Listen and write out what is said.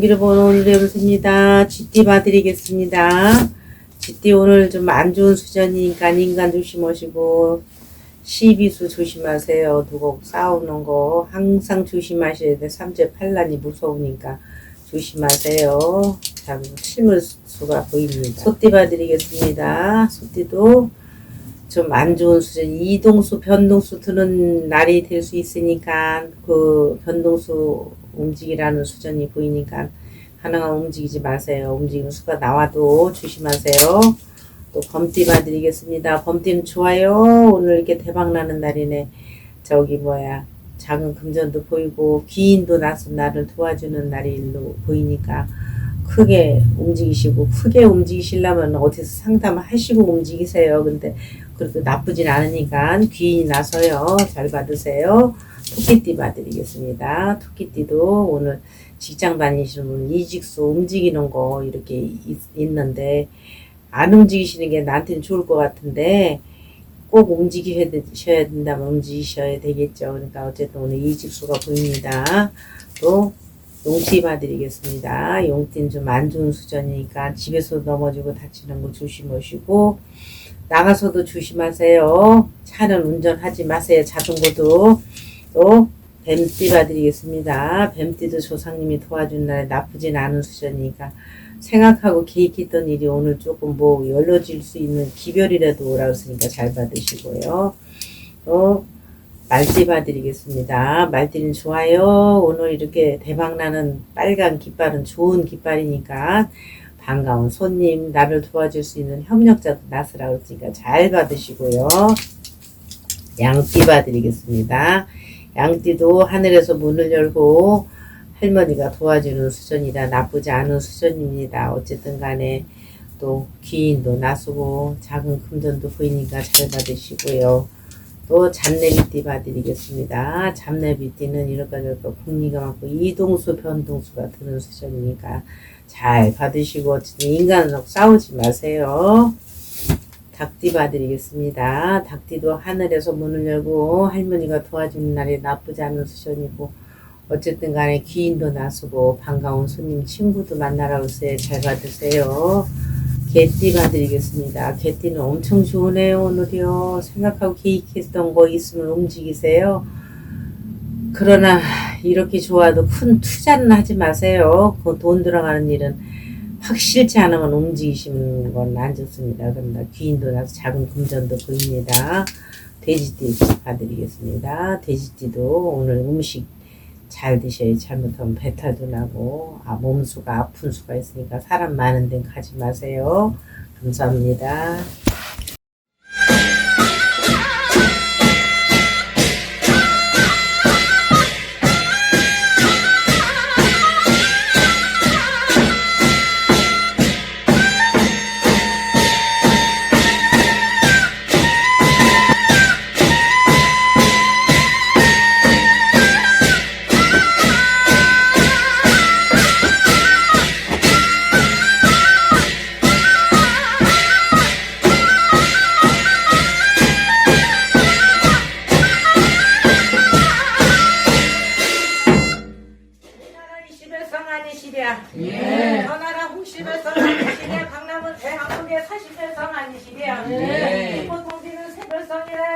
경기를 보는 오늘의 음수입니다. 쥐띠 봐드리겠습니다. 쥐띠 오늘 좀 안 좋은 수전이니까 인간 조심하시고 시비수 조심하세요. 두고 싸우는 거 항상 조심하셔야 돼. 삼재 팔란이 무서우니까 조심하세요. 자, 실물수가 보입니다. 소띠 봐드리겠습니다. 소띠도 좀 안 좋은 수준 이동수 변동수 드는 날이 될 수 있으니까 그 변동수 움직이라는 수준이 보이니까 가능한 움직이지 마세요. 움직이는 수가 나와도 조심하세요. 또 범띠 봐드리겠습니다. 범띠는 좋아요. 오늘 이렇게 대박 나는 날이네. 저기 뭐야 작은 금전도 보이고 귀인도 나서 나를 도와주는 날일로 보이니까 크게 움직이시고 크게 움직이시려면 어디서 상담하시고 움직이세요. 근데 그래도 나쁘진 않으니까 귀인이 나서요. 잘 받으세요. 토끼띠 봐드리겠습니다. 토끼띠도 오늘 직장 다니시는 분 이직수 움직이는 거 이렇게 있, 있는데 안 움직이시는 게 나한테는 좋을 것 같은데 꼭 움직이셔야 된다면 움직이셔야 되겠죠. 그러니까 어쨌든 오늘 이직수가 보입니다. 또 용띠 봐드리겠습니다. 용띠는 좀 안 좋은 수준이니까 집에서 넘어지고 다치는 거 조심하시고 나가서도 조심하세요. 차는 운전하지 마세요. 자전거도 또 뱀띠 봐드리겠습니다. 뱀띠도 조상님이 도와준 날 나쁘진 않은 수준이니까 생각하고 계획했던 일이 오늘 조금 뭐 열려질 수 있는 기별이라도 오라고 했으니까 잘 받으시고요. 또 말띠 봐드리겠습니다. 말띠는 좋아요. 오늘 이렇게 대박나는 빨간 깃발은 좋은 깃발이니까 반가운 손님, 나를 도와줄 수 있는 협력자도 나서라고 했으니까 잘 받으시고요. 양띠 봐드리겠습니다. 양띠도 하늘에서 문을 열고 할머니가 도와주는 수전이라 나쁘지 않은 수전입니다. 어쨌든 간에 또 귀인도 나서고 작은 금전도 보이니까 잘 받으시고요. 또 잡내비띠 봐드리겠습니다. 잡내비띠는 저럴까 궁리가 많고 이동수 변동수가 드는 수전이니까 잘 받으시고 어쨌든 인간으로 싸우지 마세요. 닭띠 봐드리겠습니다. 닭띠도 하늘에서 문을 열고 할머니가 도와주는 날에 나쁘지 않은 수전이고 어쨌든 간에 귀인도 나서고 반가운 손님 친구도 만나러 오세요. 잘 받으세요. 개띠 봐드리겠습니다. 개띠는 엄청 좋으네요. 오늘이요. 생각하고 계획했던 거 있으면 움직이세요. 그러나 이렇게 좋아도 큰 투자는 하지 마세요. 그 돈 들어가는 일은 확실치 않으면 움직이시는 건 안 좋습니다. 그러나 귀인도 나서 작은 금전도 보입니다. 돼지띠 봐드리겠습니다. 돼지띠도 오늘 음식 잘 드셔야 잘못하면 배탈도 나고 아, 몸수가 아픈 수가 있으니까 사람 많은 데는 가지 마세요. 감사합니다. 아니시랴 예. 저 나라 홍심에서 아니시랴 강남은 대한국의 사십대성 아니시랴 예. 이곳 동지는 세별성이라